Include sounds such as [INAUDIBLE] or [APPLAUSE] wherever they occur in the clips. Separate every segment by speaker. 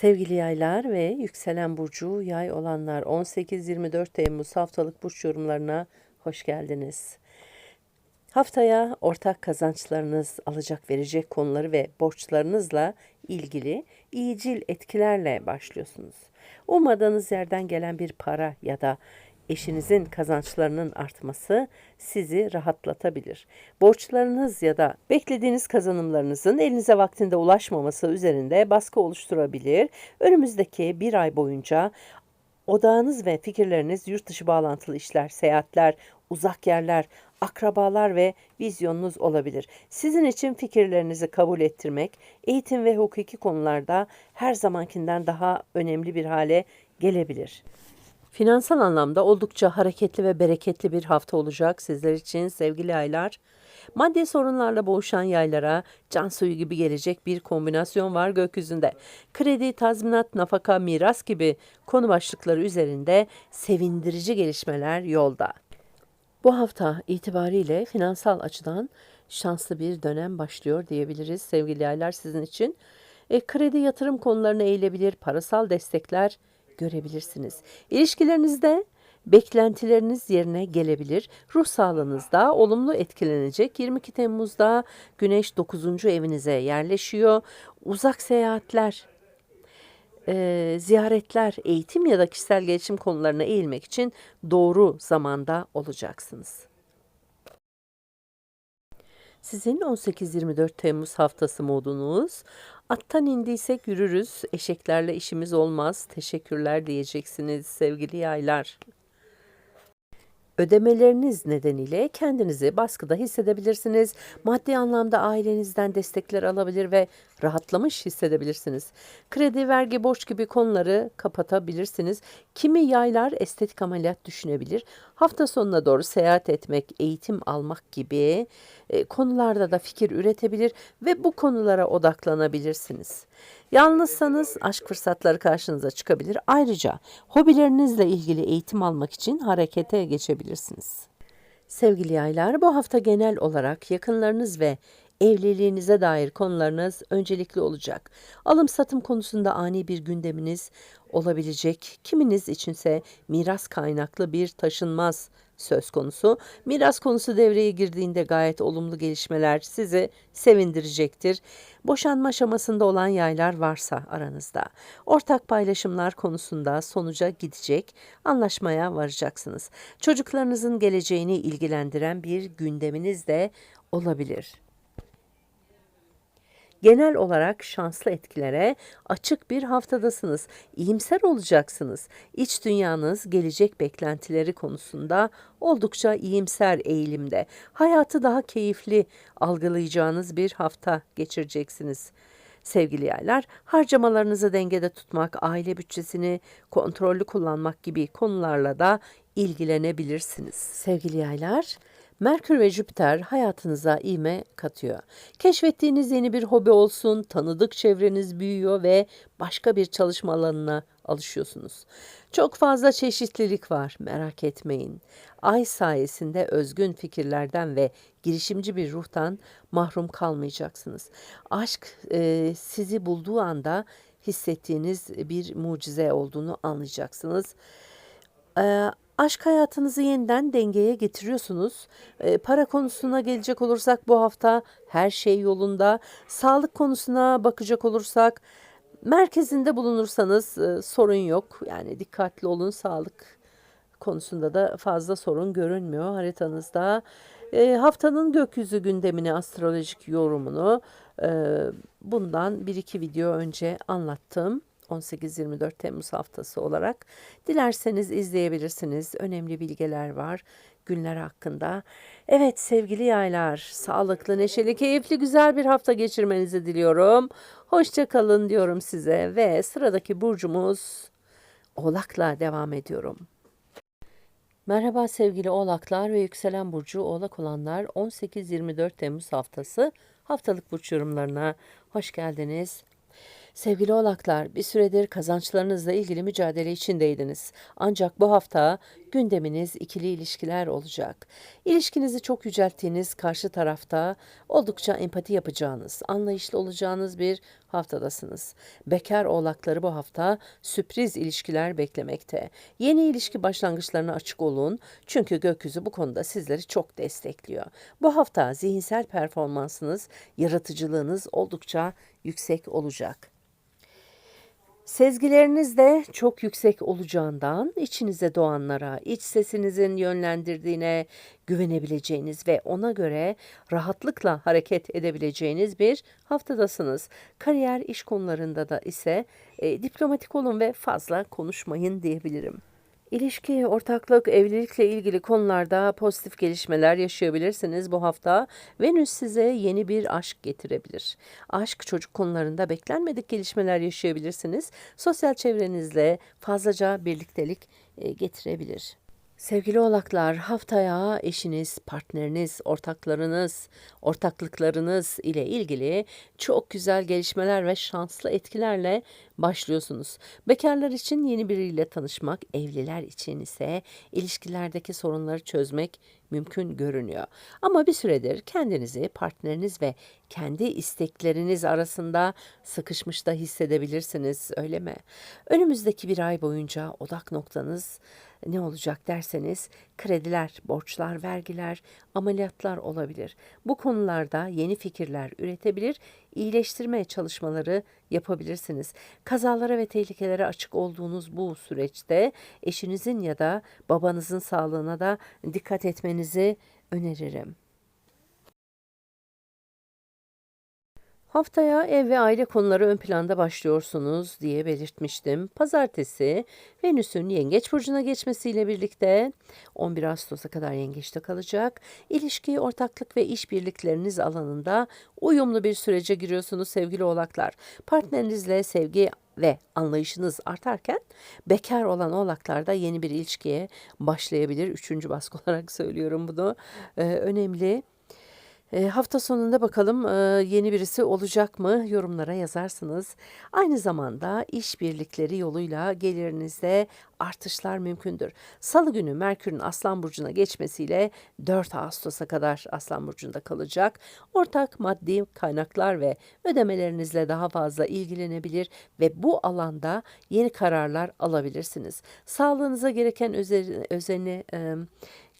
Speaker 1: Sevgili yaylar ve yükselen burcu yay olanlar 18-24 Temmuz haftalık burç yorumlarına hoş geldiniz. Haftaya ortak kazançlarınız, alacak verecek konuları ve borçlarınızla ilgili iyicil etkilerle başlıyorsunuz. Ummadığınız yerden gelen bir para ya da eşinizin kazançlarının artması sizi rahatlatabilir. Borçlarınız ya da beklediğiniz kazanımlarınızın elinize vaktinde ulaşmaması üzerinde baskı oluşturabilir. Önümüzdeki bir ay boyunca odağınız ve fikirleriniz yurt dışı bağlantılı işler, seyahatler, uzak yerler, akrabalar ve vizyonunuz olabilir. Sizin için fikirlerinizi kabul ettirmek, eğitim ve hukuki konularda her zamankinden daha önemli bir hale gelebilir. Finansal anlamda oldukça hareketli ve bereketli bir hafta olacak sizler için sevgili aylar. Maddi sorunlarla boğuşan yaylara can suyu gibi gelecek bir kombinasyon var gökyüzünde. Kredi, tazminat, nafaka, miras gibi konu başlıkları üzerinde sevindirici gelişmeler yolda. Bu hafta itibariyle finansal açıdan şanslı bir dönem başlıyor diyebiliriz sevgili yaylar sizin için. E, kredi yatırım konularına eğilebilir, parasal destekler görebilirsiniz. İlişkilerinizde beklentileriniz yerine gelebilir. Ruh sağlığınızda olumlu etkilenecek. 22 Temmuz'da Güneş 9. evinize yerleşiyor. Uzak seyahatler, e, ziyaretler, eğitim ya da kişisel gelişim konularına eğilmek için doğru zamanda olacaksınız. Sizin 18-24 Temmuz haftası modunuz. Attan indiysek yürürüz, eşeklerle işimiz olmaz. Teşekkürler diyeceksiniz sevgili yaylar. Ödemeleriniz nedeniyle kendinizi baskıda hissedebilirsiniz. Maddi anlamda ailenizden destekler alabilir ve rahatlamış hissedebilirsiniz. Kredi, vergi, borç gibi konuları kapatabilirsiniz. Kimi yaylar estetik ameliyat düşünebilir. Hafta sonuna doğru seyahat etmek, eğitim almak gibi e, konularda da fikir üretebilir ve bu konulara odaklanabilirsiniz. Yalnızsanız aşk fırsatları karşınıza çıkabilir. Ayrıca hobilerinizle ilgili eğitim almak için harekete geçebilirsiniz. Sevgili yaylar, bu hafta genel olarak yakınlarınız ve evliliğinize dair konularınız öncelikli olacak. Alım satım konusunda ani bir gündeminiz olabilecek. Kiminiz içinse miras kaynaklı bir taşınmaz söz konusu. Miras konusu devreye girdiğinde gayet olumlu gelişmeler sizi sevindirecektir. Boşanma aşamasında olan yaylar varsa aranızda ortak paylaşımlar konusunda sonuca gidecek, anlaşmaya varacaksınız. Çocuklarınızın geleceğini ilgilendiren bir gündeminiz de olabilir genel olarak şanslı etkilere açık bir haftadasınız. İyimser olacaksınız. İç dünyanız gelecek beklentileri konusunda oldukça iyimser eğilimde. Hayatı daha keyifli algılayacağınız bir hafta geçireceksiniz. Sevgili yaylar, harcamalarınızı dengede tutmak, aile bütçesini kontrollü kullanmak gibi konularla da ilgilenebilirsiniz. Sevgili yaylar, Merkür ve Jüpiter hayatınıza ivme katıyor. Keşfettiğiniz yeni bir hobi olsun, tanıdık çevreniz büyüyor ve başka bir çalışma alanına alışıyorsunuz. Çok fazla çeşitlilik var, merak etmeyin. Ay sayesinde özgün fikirlerden ve girişimci bir ruhtan mahrum kalmayacaksınız. Aşk e, sizi bulduğu anda hissettiğiniz bir mucize olduğunu anlayacaksınız. E, aşk hayatınızı yeniden dengeye getiriyorsunuz. E, para konusuna gelecek olursak bu hafta her şey yolunda. Sağlık konusuna bakacak olursak merkezinde bulunursanız e, sorun yok. Yani dikkatli olun sağlık konusunda da fazla sorun görünmüyor haritanızda. E, haftanın gökyüzü gündemini, astrolojik yorumunu e, bundan bir iki video önce anlattım. 18-24 Temmuz haftası olarak. Dilerseniz izleyebilirsiniz. Önemli bilgiler var günler hakkında. Evet sevgili yaylar, sağlıklı, neşeli, keyifli, güzel bir hafta geçirmenizi diliyorum. Hoşça kalın diyorum size ve sıradaki burcumuz Oğlak'la devam ediyorum. Merhaba sevgili Oğlaklar ve yükselen burcu Oğlak olanlar 18-24 Temmuz haftası haftalık burç yorumlarına hoş geldiniz. Sevgili oğlaklar, bir süredir kazançlarınızla ilgili mücadele içindeydiniz. Ancak bu hafta Gündeminiz ikili ilişkiler olacak. İlişkinizi çok yücelttiğiniz karşı tarafta oldukça empati yapacağınız, anlayışlı olacağınız bir haftadasınız. Bekar oğlakları bu hafta sürpriz ilişkiler beklemekte. Yeni ilişki başlangıçlarına açık olun çünkü gökyüzü bu konuda sizleri çok destekliyor. Bu hafta zihinsel performansınız, yaratıcılığınız oldukça yüksek olacak. Sezgileriniz de çok yüksek olacağından içinize doğanlara, iç sesinizin yönlendirdiğine güvenebileceğiniz ve ona göre rahatlıkla hareket edebileceğiniz bir haftadasınız. Kariyer iş konularında da ise e, diplomatik olun ve fazla konuşmayın diyebilirim. İlişki, ortaklık, evlilikle ilgili konularda pozitif gelişmeler yaşayabilirsiniz bu hafta. Venüs size yeni bir aşk getirebilir. Aşk, çocuk konularında beklenmedik gelişmeler yaşayabilirsiniz. Sosyal çevrenizle fazlaca birliktelik e, getirebilir. Sevgili oğlaklar, haftaya eşiniz, partneriniz, ortaklarınız, ortaklıklarınız ile ilgili çok güzel gelişmeler ve şanslı etkilerle başlıyorsunuz. Bekarlar için yeni biriyle tanışmak, evliler için ise ilişkilerdeki sorunları çözmek mümkün görünüyor. Ama bir süredir kendinizi partneriniz ve kendi istekleriniz arasında sıkışmış da hissedebilirsiniz, öyle mi? Önümüzdeki bir ay boyunca odak noktanız ne olacak derseniz krediler, borçlar, vergiler, ameliyatlar olabilir. Bu konularda yeni fikirler üretebilir, iyileştirme çalışmaları yapabilirsiniz. Kazalara ve tehlikelere açık olduğunuz bu süreçte eşinizin ya da babanızın sağlığına da dikkat etmenizi öneririm. Haftaya ev ve aile konuları ön planda başlıyorsunuz diye belirtmiştim. Pazartesi Venüs'ün Yengeç burcuna geçmesiyle birlikte 11 Ağustos'a kadar Yengeç'te kalacak. İlişki, ortaklık ve işbirlikleriniz alanında uyumlu bir sürece giriyorsunuz sevgili oğlaklar. Partnerinizle sevgi ve anlayışınız artarken bekar olan oğlaklarda yeni bir ilişkiye başlayabilir. Üçüncü baskı [LAUGHS] olarak söylüyorum bunu. Ee, önemli. E, hafta sonunda bakalım e, yeni birisi olacak mı yorumlara yazarsınız. Aynı zamanda işbirlikleri yoluyla gelirinizde artışlar mümkündür. Salı günü Merkür'ün Aslan Burcu'na geçmesiyle 4 Ağustos'a kadar Aslan Burcu'nda kalacak. Ortak maddi kaynaklar ve ödemelerinizle daha fazla ilgilenebilir ve bu alanda yeni kararlar alabilirsiniz. Sağlığınıza gereken özeni, özeni e,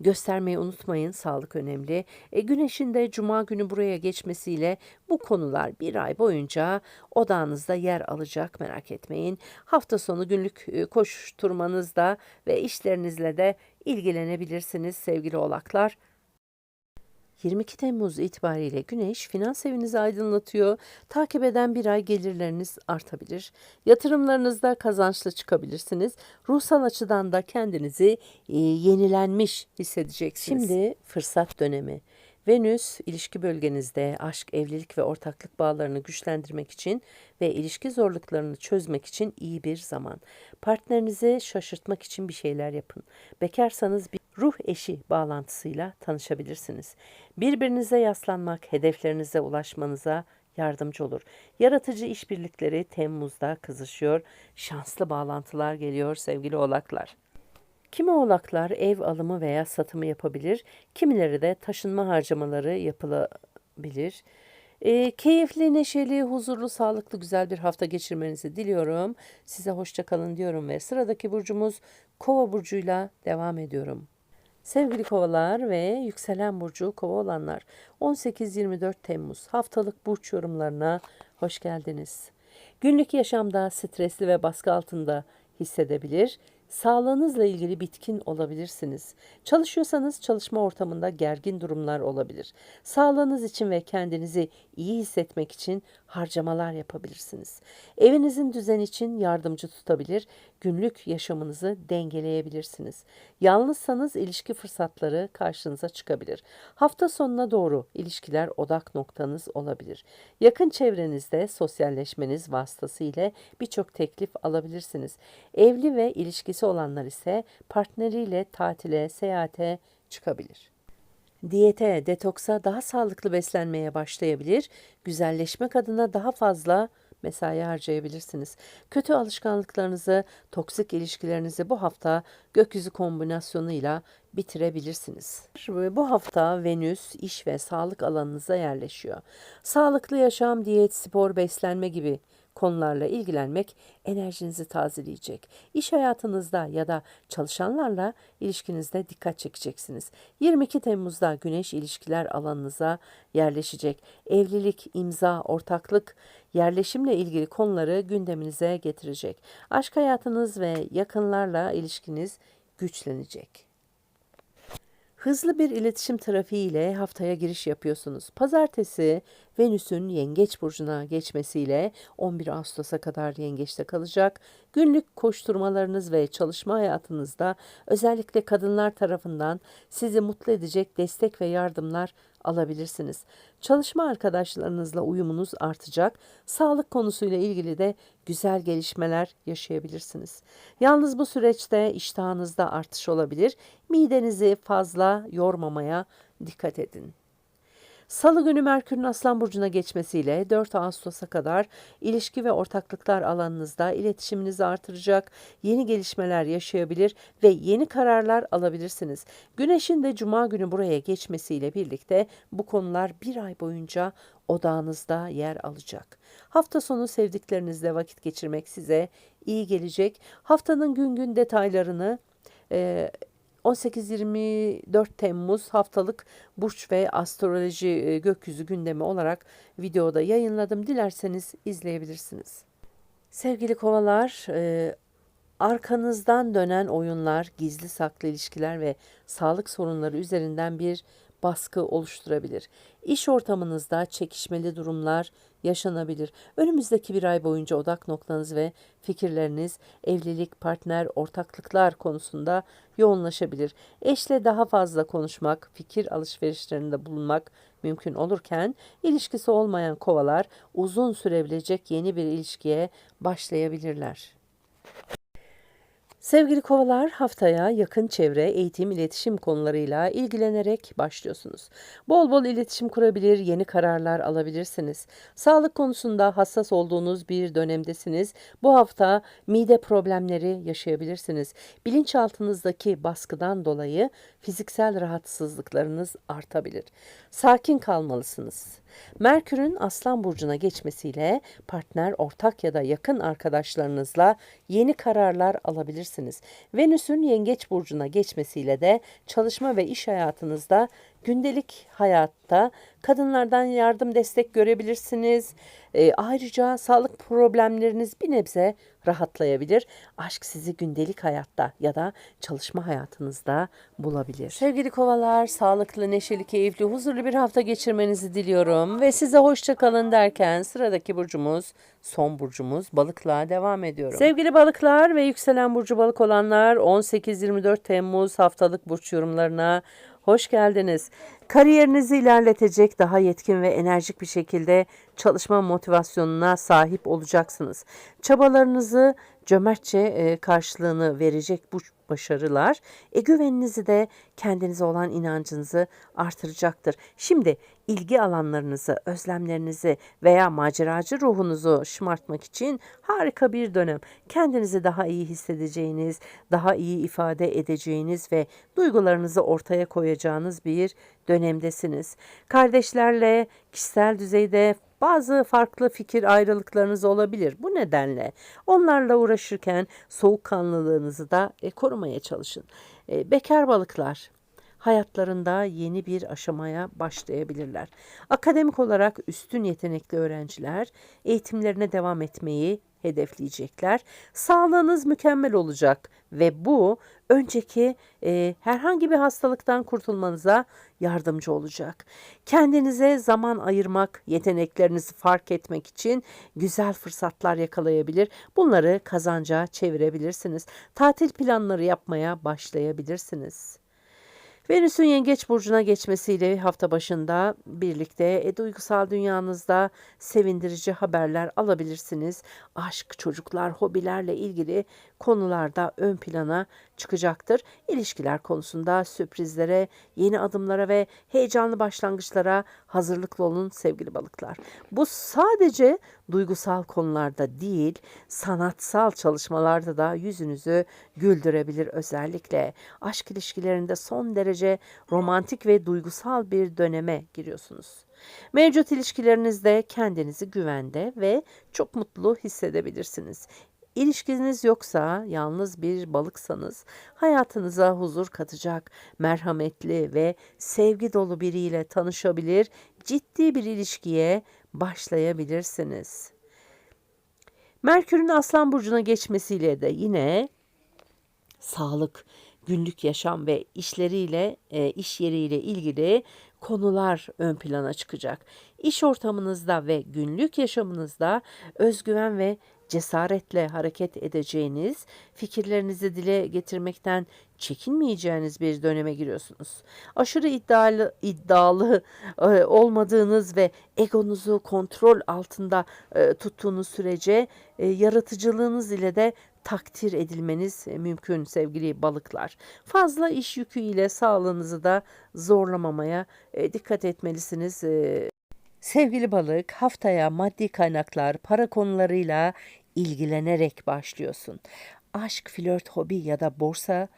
Speaker 1: göstermeyi unutmayın. Sağlık önemli. E, güneşin de cuma günü buraya geçmesiyle bu konular bir ay boyunca odağınızda yer alacak merak etmeyin. Hafta sonu günlük e, koşturmanızda ve işlerinizle de ilgilenebilirsiniz sevgili oğlaklar. 22 Temmuz itibariyle Güneş finans evinizi aydınlatıyor. Takip eden bir ay gelirleriniz artabilir. Yatırımlarınızda kazançlı çıkabilirsiniz. Ruhsal açıdan da kendinizi e, yenilenmiş hissedeceksiniz. Şimdi fırsat dönemi. Venüs ilişki bölgenizde aşk, evlilik ve ortaklık bağlarını güçlendirmek için ve ilişki zorluklarını çözmek için iyi bir zaman. Partnerinizi şaşırtmak için bir şeyler yapın. Bekarsanız bir ruh eşi bağlantısıyla tanışabilirsiniz. Birbirinize yaslanmak hedeflerinize ulaşmanıza yardımcı olur. Yaratıcı işbirlikleri Temmuz'da kızışıyor. Şanslı bağlantılar geliyor sevgili oğlaklar. Kimi oğlaklar ev alımı veya satımı yapabilir, kimileri de taşınma harcamaları yapılabilir. E, keyifli, neşeli, huzurlu, sağlıklı, güzel bir hafta geçirmenizi diliyorum. Size hoşça kalın diyorum ve sıradaki burcumuz Kova burcuyla devam ediyorum. Sevgili kovalar ve yükselen burcu kova olanlar 18-24 Temmuz haftalık burç yorumlarına hoş geldiniz. Günlük yaşamda stresli ve baskı altında hissedebilir, Sağlığınızla ilgili bitkin olabilirsiniz. Çalışıyorsanız çalışma ortamında gergin durumlar olabilir. Sağlığınız için ve kendinizi iyi hissetmek için harcamalar yapabilirsiniz. Evinizin düzen için yardımcı tutabilir, günlük yaşamınızı dengeleyebilirsiniz. Yalnızsanız ilişki fırsatları karşınıza çıkabilir. Hafta sonuna doğru ilişkiler odak noktanız olabilir. Yakın çevrenizde sosyalleşmeniz vasıtasıyla birçok teklif alabilirsiniz. Evli ve ilişkisi olanlar ise partneriyle tatile, seyahate çıkabilir. Diyete, detoksa daha sağlıklı beslenmeye başlayabilir, güzelleşmek adına daha fazla mesai harcayabilirsiniz. Kötü alışkanlıklarınızı, toksik ilişkilerinizi bu hafta gökyüzü kombinasyonuyla bitirebilirsiniz. Bu hafta Venüs iş ve sağlık alanınıza yerleşiyor. Sağlıklı yaşam, diyet, spor, beslenme gibi konularla ilgilenmek enerjinizi tazeleyecek. İş hayatınızda ya da çalışanlarla ilişkinizde dikkat çekeceksiniz. 22 Temmuz'da Güneş ilişkiler alanınıza yerleşecek. Evlilik, imza, ortaklık, yerleşimle ilgili konuları gündeminize getirecek. Aşk hayatınız ve yakınlarla ilişkiniz güçlenecek. Hızlı bir iletişim trafiğiyle haftaya giriş yapıyorsunuz. Pazartesi Venüs'ün Yengeç burcuna geçmesiyle 11 Ağustos'a kadar Yengeç'te kalacak. Günlük koşturmalarınız ve çalışma hayatınızda özellikle kadınlar tarafından sizi mutlu edecek destek ve yardımlar alabilirsiniz. Çalışma arkadaşlarınızla uyumunuz artacak. Sağlık konusuyla ilgili de güzel gelişmeler yaşayabilirsiniz. Yalnız bu süreçte iştahınızda artış olabilir. Midenizi fazla yormamaya dikkat edin. Salı günü Merkür'ün Aslan Burcu'na geçmesiyle 4 Ağustos'a kadar ilişki ve ortaklıklar alanınızda iletişiminizi artıracak, yeni gelişmeler yaşayabilir ve yeni kararlar alabilirsiniz. Güneşin de Cuma günü buraya geçmesiyle birlikte bu konular bir ay boyunca odağınızda yer alacak. Hafta sonu sevdiklerinizle vakit geçirmek size iyi gelecek. Haftanın gün gün detaylarını e, 18-24 Temmuz haftalık burç ve astroloji e, gökyüzü gündemi olarak videoda yayınladım. Dilerseniz izleyebilirsiniz. Sevgili kovalar, e, arkanızdan dönen oyunlar, gizli saklı ilişkiler ve sağlık sorunları üzerinden bir baskı oluşturabilir. İş ortamınızda çekişmeli durumlar yaşanabilir. Önümüzdeki bir ay boyunca odak noktanız ve fikirleriniz evlilik, partner, ortaklıklar konusunda yoğunlaşabilir. Eşle daha fazla konuşmak, fikir alışverişlerinde bulunmak mümkün olurken ilişkisi olmayan kovalar uzun sürebilecek yeni bir ilişkiye başlayabilirler. Sevgili kovalar haftaya yakın çevre, eğitim, iletişim konularıyla ilgilenerek başlıyorsunuz. Bol bol iletişim kurabilir, yeni kararlar alabilirsiniz. Sağlık konusunda hassas olduğunuz bir dönemdesiniz. Bu hafta mide problemleri yaşayabilirsiniz. Bilinçaltınızdaki baskıdan dolayı fiziksel rahatsızlıklarınız artabilir. Sakin kalmalısınız. Merkür'ün Aslan burcuna geçmesiyle partner, ortak ya da yakın arkadaşlarınızla yeni kararlar alabilirsiniz. Venüs'ün Yengeç burcuna geçmesiyle de çalışma ve iş hayatınızda gündelik hayatta kadınlardan yardım destek görebilirsiniz. E, ayrıca sağlık problemleriniz bir nebze rahatlayabilir. Aşk sizi gündelik hayatta ya da çalışma hayatınızda bulabilir. Sevgili kovalar, sağlıklı, neşeli, keyifli, huzurlu bir hafta geçirmenizi diliyorum. Ve size hoşça kalın derken sıradaki burcumuz, son burcumuz balıkla devam ediyorum. Sevgili balıklar ve yükselen burcu balık olanlar 18-24 Temmuz haftalık burç yorumlarına Hoş geldiniz. Kariyerinizi ilerletecek daha yetkin ve enerjik bir şekilde çalışma motivasyonuna sahip olacaksınız. Çabalarınızı cömertçe e, karşılığını verecek bu başarılar e, güveninizi de kendinize olan inancınızı artıracaktır. Şimdi ilgi alanlarınızı, özlemlerinizi veya maceracı ruhunuzu şımartmak için harika bir dönem. Kendinizi daha iyi hissedeceğiniz, daha iyi ifade edeceğiniz ve duygularınızı ortaya koyacağınız bir dönemdesiniz. Kardeşlerle kişisel düzeyde bazı farklı fikir ayrılıklarınız olabilir. Bu nedenle onlarla uğraşırken soğukkanlılığınızı da e, korumaya çalışın. E, bekar balıklar hayatlarında yeni bir aşamaya başlayabilirler. Akademik olarak üstün yetenekli öğrenciler eğitimlerine devam etmeyi hedefleyecekler. Sağlığınız mükemmel olacak ve bu önceki e, herhangi bir hastalıktan kurtulmanıza yardımcı olacak. Kendinize zaman ayırmak, yeteneklerinizi fark etmek için güzel fırsatlar yakalayabilir. Bunları kazanca çevirebilirsiniz. Tatil planları yapmaya başlayabilirsiniz. Venüs'ün Yengeç burcuna geçmesiyle hafta başında birlikte e, duygusal dünyanızda sevindirici haberler alabilirsiniz. Aşk, çocuklar, hobilerle ilgili konularda ön plana çıkacaktır. İlişkiler konusunda sürprizlere, yeni adımlara ve heyecanlı başlangıçlara hazırlıklı olun sevgili balıklar. Bu sadece duygusal konularda değil, sanatsal çalışmalarda da yüzünüzü güldürebilir özellikle. Aşk ilişkilerinde son derece romantik ve duygusal bir döneme giriyorsunuz. Mevcut ilişkilerinizde kendinizi güvende ve çok mutlu hissedebilirsiniz. İlişkiniz yoksa, yalnız bir balıksanız hayatınıza huzur katacak, merhametli ve sevgi dolu biriyle tanışabilir, ciddi bir ilişkiye başlayabilirsiniz. Merkür'ün Aslan burcuna geçmesiyle de yine sağlık, günlük yaşam ve işleriyle, e, iş yeriyle ilgili konular ön plana çıkacak. İş ortamınızda ve günlük yaşamınızda özgüven ve cesaretle hareket edeceğiniz, fikirlerinizi dile getirmekten çekinmeyeceğiniz bir döneme giriyorsunuz. Aşırı iddialı iddialı e, olmadığınız ve egonuzu kontrol altında e, tuttuğunuz sürece e, yaratıcılığınız ile de takdir edilmeniz e, mümkün sevgili balıklar. Fazla iş yükü ile sağlığınızı da zorlamamaya e, dikkat etmelisiniz. Sevgili balık, haftaya maddi kaynaklar, para konularıyla ilgilenerek başlıyorsun. Aşk, flört, hobi ya da borsa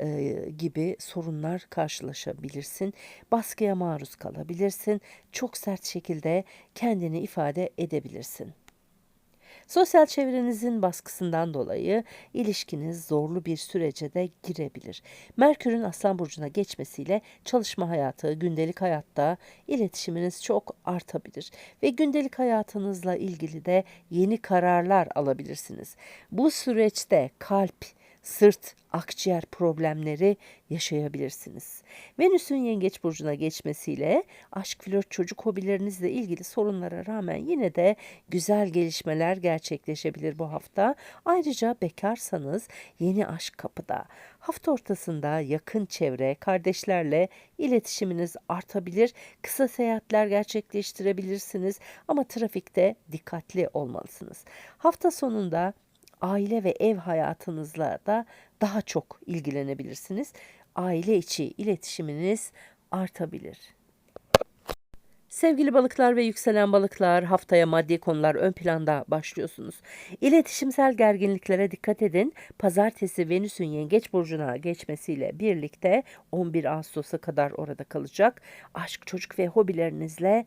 Speaker 1: e, gibi sorunlar karşılaşabilirsin. Baskıya maruz kalabilirsin. Çok sert şekilde kendini ifade edebilirsin. Sosyal çevrenizin baskısından dolayı ilişkiniz zorlu bir sürece de girebilir. Merkür'ün Aslan Burcu'na geçmesiyle çalışma hayatı, gündelik hayatta iletişiminiz çok artabilir ve gündelik hayatınızla ilgili de yeni kararlar alabilirsiniz. Bu süreçte kalp, sırt, akciğer problemleri yaşayabilirsiniz. Venüs'ün Yengeç burcuna geçmesiyle aşk, flört, çocuk hobilerinizle ilgili sorunlara rağmen yine de güzel gelişmeler gerçekleşebilir bu hafta. Ayrıca bekarsanız yeni aşk kapıda. Hafta ortasında yakın çevre, kardeşlerle iletişiminiz artabilir. Kısa seyahatler gerçekleştirebilirsiniz ama trafikte dikkatli olmalısınız. Hafta sonunda aile ve ev hayatınızla da daha çok ilgilenebilirsiniz. Aile içi iletişiminiz artabilir. Sevgili balıklar ve yükselen balıklar haftaya maddi konular ön planda başlıyorsunuz. İletişimsel gerginliklere dikkat edin. Pazartesi Venüs'ün yengeç burcuna geçmesiyle birlikte 11 Ağustos'a kadar orada kalacak. Aşk, çocuk ve hobilerinizle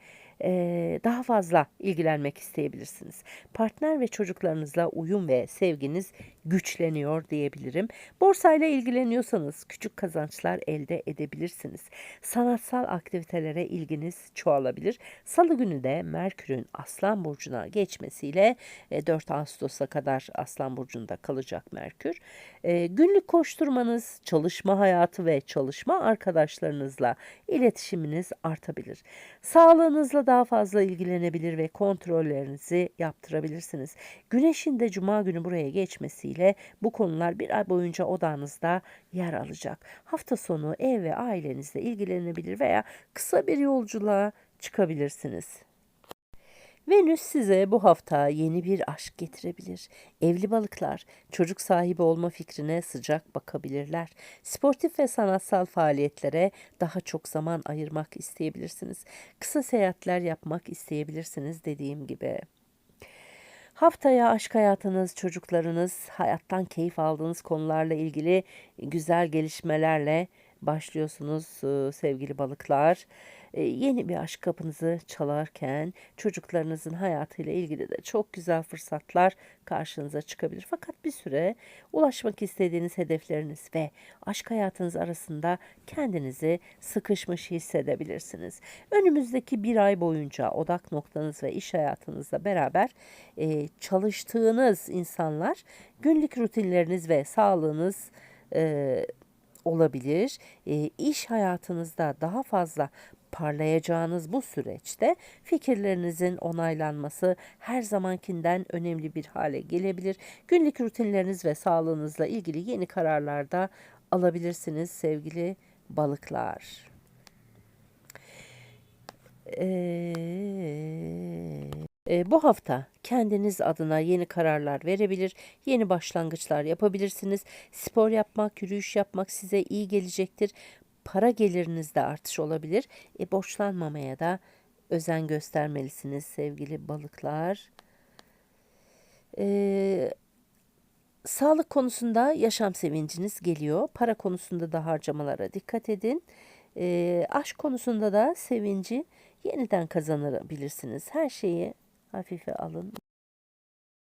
Speaker 1: daha fazla ilgilenmek isteyebilirsiniz. Partner ve çocuklarınızla uyum ve sevginiz güçleniyor diyebilirim. Borsayla ilgileniyorsanız küçük kazançlar elde edebilirsiniz. Sanatsal aktivitelere ilginiz çoğalabilir. Salı günü de Merkür'ün Aslan Burcu'na geçmesiyle 4 Ağustos'a kadar Aslan Burcu'nda kalacak Merkür. E, günlük koşturmanız, çalışma hayatı ve çalışma arkadaşlarınızla iletişiminiz artabilir. Sağlığınızla daha fazla ilgilenebilir ve kontrollerinizi yaptırabilirsiniz. Güneşin de cuma günü buraya geçmesiyle bu konular bir ay boyunca odağınızda yer alacak. Hafta sonu ev ve ailenizle ilgilenebilir veya kısa bir yolculuğa çıkabilirsiniz. Venüs size bu hafta yeni bir aşk getirebilir. Evli balıklar çocuk sahibi olma fikrine sıcak bakabilirler. Sportif ve sanatsal faaliyetlere daha çok zaman ayırmak isteyebilirsiniz. Kısa seyahatler yapmak isteyebilirsiniz dediğim gibi. Haftaya aşk hayatınız, çocuklarınız, hayattan keyif aldığınız konularla ilgili güzel gelişmelerle başlıyorsunuz sevgili balıklar. Yeni bir aşk kapınızı çalarken çocuklarınızın hayatıyla ilgili de çok güzel fırsatlar karşınıza çıkabilir. Fakat bir süre ulaşmak istediğiniz hedefleriniz ve aşk hayatınız arasında kendinizi sıkışmış hissedebilirsiniz. Önümüzdeki bir ay boyunca odak noktanız ve iş hayatınızla beraber çalıştığınız insanlar günlük rutinleriniz ve sağlığınız olabilir. E, iş hayatınızda daha fazla parlayacağınız bu süreçte fikirlerinizin onaylanması her zamankinden önemli bir hale gelebilir. Günlük rutinleriniz ve sağlığınızla ilgili yeni kararlarda alabilirsiniz sevgili balıklar. Ee, Eee, bu hafta kendiniz adına yeni kararlar verebilir, yeni başlangıçlar yapabilirsiniz. Spor yapmak, yürüyüş yapmak size iyi gelecektir. Para gelirinizde artış olabilir. E, borçlanmamaya da özen göstermelisiniz sevgili balıklar. Eee, sağlık konusunda yaşam sevinciniz geliyor. Para konusunda da harcamalara dikkat edin. Eee, aşk konusunda da sevinci yeniden kazanabilirsiniz. Her şeyi hafife alın.